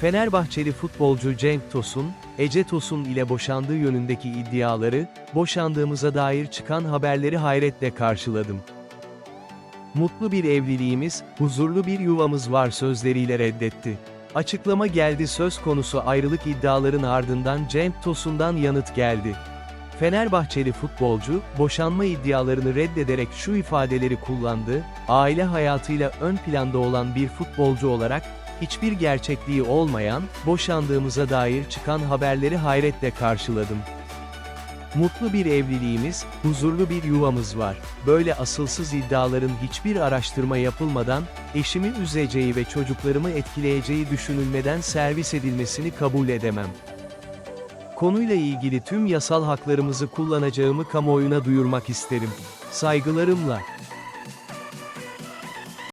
Fenerbahçeli futbolcu Cenk Tosun, Ece Tosun ile boşandığı yönündeki iddiaları, boşandığımıza dair çıkan haberleri hayretle karşıladım. Mutlu bir evliliğimiz, huzurlu bir yuvamız var sözleriyle reddetti. Açıklama geldi söz konusu ayrılık iddiaların ardından Cenk Tosun'dan yanıt geldi. Fenerbahçeli futbolcu, boşanma iddialarını reddederek şu ifadeleri kullandı, aile hayatıyla ön planda olan bir futbolcu olarak, hiçbir gerçekliği olmayan, boşandığımıza dair çıkan haberleri hayretle karşıladım. Mutlu bir evliliğimiz, huzurlu bir yuvamız var. Böyle asılsız iddiaların hiçbir araştırma yapılmadan, eşimi üzeceği ve çocuklarımı etkileyeceği düşünülmeden servis edilmesini kabul edemem. Konuyla ilgili tüm yasal haklarımızı kullanacağımı kamuoyuna duyurmak isterim. Saygılarımla.